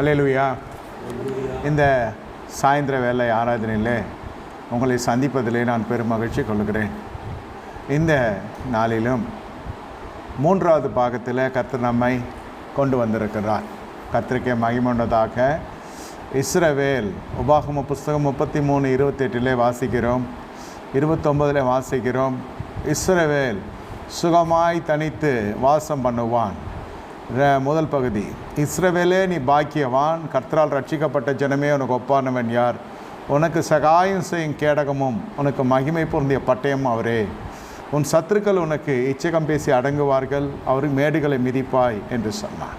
அல்லேலூயா இந்த சாயந்தர வேலை ஆராதனையில் உங்களை சந்திப்பதிலே நான் பெரும் மகிழ்ச்சி கொள்கிறேன். இந்த நாளிலும் மூன்றாவது பாகத்தில் கத்து நம்மை கொண்டு வந்திருக்கிறார். கத்திரிக்கை மகிமுண்டதாக இஸ்ரவேல் உபாகம புஸ்தகம் முப்பத்தி மூணு இருபத்தெட்டிலே வாசிக்கிறோம். இருபத்தொம்பதில் வாசிக்கிறோம். இஸ்ரவேல் சுகமாய் தனித்து வாசம் பண்ணுவான். முதல் பகுதி. இஸ்ரவேலே நீ பாக்கியவான். கர்த்தரால் ரட்சிக்கப்பட்ட ஜனமே உனக்கு ஒப்பானவன் யார்? உனக்கு சகாயம் செய்யும் கேடகமும் உனக்கு மகிமை பொருந்திய பட்டயம் அவரே. உன் சத்துருக்கள் உனக்கு இச்சகம் பேசி அடங்குவார்கள். அவர் மேடுகளை மிதிப்பாய் என்று சொன்னான்.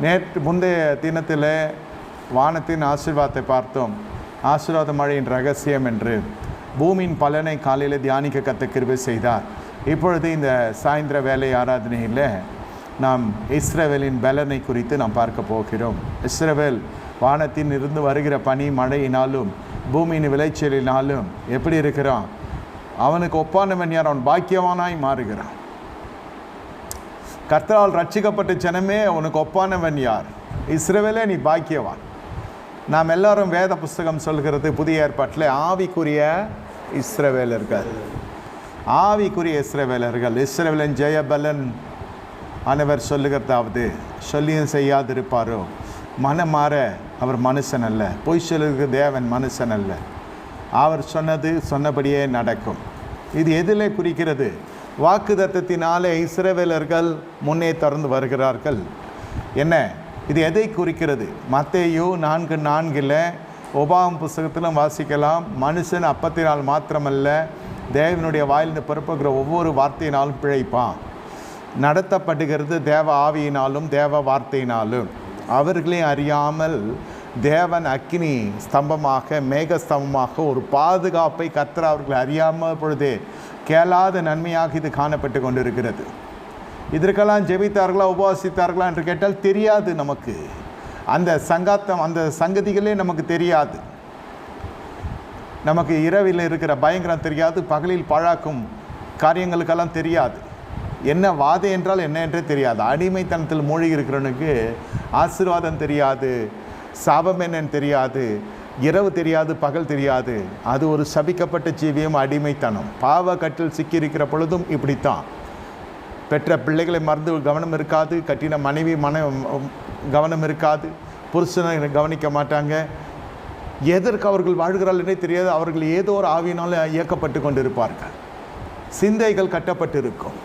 நேற்று முந்தைய தினத்தில் வானத்தின் ஆசீர்வாதத்தை பார்த்தோம். ஆசீர்வாத மழையின் ரகசியம் என்று. பூமியின் பலனை காலையில் தியானிக்க கத்த கிருபை செய்தார். இப்பொழுது இந்த சாயந்தர வேலை ஆராதனையில் நாம் இஸ்ரவேலின் பலனை குறித்து நாம் பார்க்க போகிறோம். இஸ்ரவேல் வானத்தின் இருந்து வருகிற பனி மழையினாலும் பூமியின் விளைச்சலினாலும் எப்படி இருக்கிறான்? அவனுக்கு ஒப்பானவன் யார் அவன் பாக்கியவானாய் மாறுகிறான். கர்த்தரால் ரட்சிக்கப்பட்ட ஜனமே உனக்கு ஒப்பானவன் யார்? இஸ்ரவேலே நீ பாக்கியவான். நாம் எல்லாரும் வேத புஸ்தகம் சொல்கிறது புதிய ஏற்பாட்டில் ஆவிக்குரிய இஸ்ரவேலர்கள். ஆவிக்குரிய இஸ்ரவேலர்கள். இஸ்ரவேலன் ஜெயபலன் ஆனவர் சொல்லுகிறதாவது சொல்லியும் செய்யாதிருப்பாரோ? மனம் மாற அவர் மனுஷன் அல்ல. பொய் சொல்லுகிற தேவன் மனுஷன் அல்ல. அவர் சொன்னது சொன்னபடியே நடக்கும். இது எதில் குறிக்கிறது. வாக்குதத்தத்தினாலே இஸ்ரவேலர்கள் முன்னே தொடர்ந்து வருகிறார்கள். என்ன? இது எதை குறிக்கிறது? மத்தையோ நான்கு நான்கில் ஒபாம் புஸ்தகத்திலும் வாசிக்கலாம். மனுஷன் அப்பத்தினால் மாத்திரமல்ல தேவனுடைய வாயிலிருந்து பிறப்புகிற ஒவ்வொரு வார்த்தையினாலும் பிழைப்பான். நடத்தப்படுகிறது தேவ ஆவியினாலும் தேவ வார்த்தையினாலும். அவர்களே அறியாமல் தேவன் அக்னி ஸ்தம்பமாக மேகஸ்தம்பமாக ஒரு பாதுகாப்பை கத்திர அவர்கள் அறியாமல் பொழுதே கேளாத நன்மையாக இது காணப்பட்டு கொண்டிருக்கிறது. இதற்கெல்லாம் ஜெபித்தார்களா உபவாசித்தார்களா என்று கேட்டால் தெரியாது நமக்கு. அந்த சங்காத்தம் அந்த சங்கதிகளே நமக்கு தெரியாது. நமக்கு இரவில் இருக்கிற பயங்கரம் தெரியாது பகலில் பழாக்கும் காரியங்களுக்கெல்லாம் தெரியாது. என்ன வாதை என்றால் என்ன என்றே தெரியாது. அடிமைத்தனத்தில் மூழ்கி இருக்கிறவனுக்கு ஆசீர்வாதம் தெரியாது சாபம் என்னன்னு தெரியாது இரவு தெரியாது பகல் தெரியாது. அது ஒரு சபிக்கப்பட்ட ஜீவியம் அடிமைத்தனம். பாவ கட்டில் சிக்கியிருக்கிற பொழுதும் இப்படித்தான். பெற்ற பிள்ளைகளை மறந்து கவனம் இருக்காது கட்டின மனைவி மன கவனம் இருக்காது புருஷனை கவனிக்க மாட்டாங்க. எதற்கு அவர்கள் வாழ்கிறார்கள்னே தெரியாது. அவர்கள் ஏதோ ஒரு ஆவியினால் இயக்கப்பட்டு கொண்டிருப்பார்கள். சிந்தைகள் கட்டப்பட்டிருக்கும்.